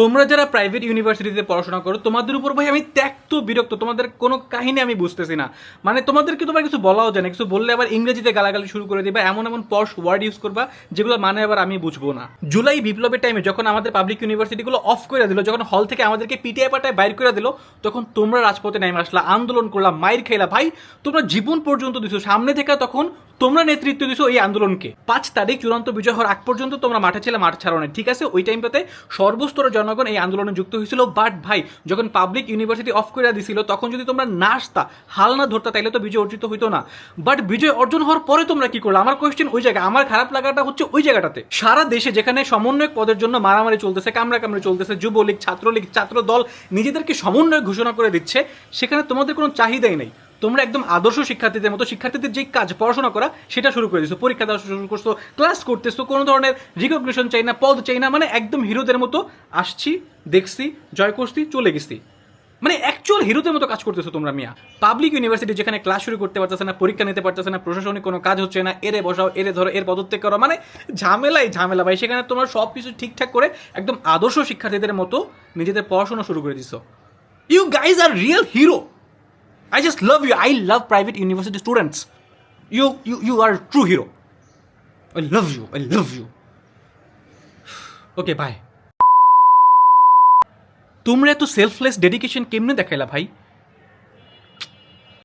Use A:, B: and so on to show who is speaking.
A: তোমরা যারা প্রাইভেট ইউনিভার্সিটিতে পড়াশোনা করো, তোমাদের উপর ভাই আমি ত্যক্ত বিরক্ত, তোমাদের কোনো কাহিনী আমি বুঝতেছি না। মানে তোমাদেরকে তোমার কিছু বলাও যায় না, কিছু বললে আবার ইংরেজিতে গালাগালি শুরু করে দিবা, এমন এমন পশ ওয়ার্ড ইউজ করবা, যেগুলো মানে আবার আমি বুঝব না। জুলাই বিপ্লবের টাইমে যখন আমাদের পাবলিক ইউনিভার্সিটিগুলো অফ করে দিল, যখন হল থেকে আমাদেরকে পিটিআই পাটায় বাইর করে দিল, তখন তোমরা রাজপথে নেমে আসলা, আন্দোলন করলা, মাইর খাইলা। ভাই, তোমরা জীবন পর্যন্ত দিছো, সামনে থেকে তখন তোমরা নেতৃত্ব দিছো এই আন্দোলনকে। পাঁচ তারিখ চূড়ান্ত বিজয় হওয়ার আগ পর্যন্ত তোমরা মাঠে ছিলে মাঠ ছাড়ো না ঠিক আছে? ওই টাইমটাতে সর্বস্তরের জনগণ এই আন্দোলনে যুক্ত হয়েছিল। বাট ভাই, যখন পাবলিক ইউনিভার্সিটি অফ করে দিছিল, তখন যদি তোমরা না আসতা, হাল না ধরতা, তাইলে তো বিজয় অর্জিত হইতো না। বাট বিজয় অর্জন হওয়ার পরে তোমরা কি করল? আমার কোয়েশ্চেন ওই জায়গায়, আমার খারাপ লাগাটা হচ্ছে ওই জায়গাটাতে। সারা দেশে যেখানে সমন্বয়ক পদের জন্য মারামারি চলতেছে, কামড়া কামড়ে চলতেছে, যুবলীগ, ছাত্রলীগ ছাত্র দল নিজেদেরকে সমন্বয় ঘোষণা করে দিচ্ছে, সেখানে তোমাদের কোনো চাহিদাই নেই। তোমরা একদম আদর্শ শিক্ষার্থীদের মতো শিক্ষার্থীদের যে কাজ পড়াশোনা করা, সেটা শুরু করে দিছো। পরীক্ষা দেওয়া শুরু করছ ক্লাস করতেছো, কোনো ধরনের রিকগনিশন চাই না, পদ চাই না মানে একদম হিরোদের মতো আসছি, দেখছি, জয় করছি, চলে গেছি। মানে অ্যাকচুয়াল হিরোদের মতো কাজ করতেছো তোমরা, মিয়া। পাবলিক ইউনিভার্সিটি যেখানে ক্লাস শুরু করতে পারতেছে না, পরীক্ষা নিতে পারতেছে না প্রশাসনিক কোনো কাজ হচ্ছে না, এরে বসাও, এরে ধরো, এর পদত্যাগ করো মানে ঝামেলাই, ঝামেলা। ভাই, সেখানে তোমরা সব কিছু ঠিকঠাক করে একদম আদর্শ শিক্ষার্থীদের মতো নিজেদের পড়াশোনা শুরু করে দিছো। You guys are real hero I just love you. I love private university students. You, you, you are a true hero. I love you. I love you. Okay, bye. তোমরা এত সেলফলেস ডেডিকেশন কেমনে দেখাইলা ভাই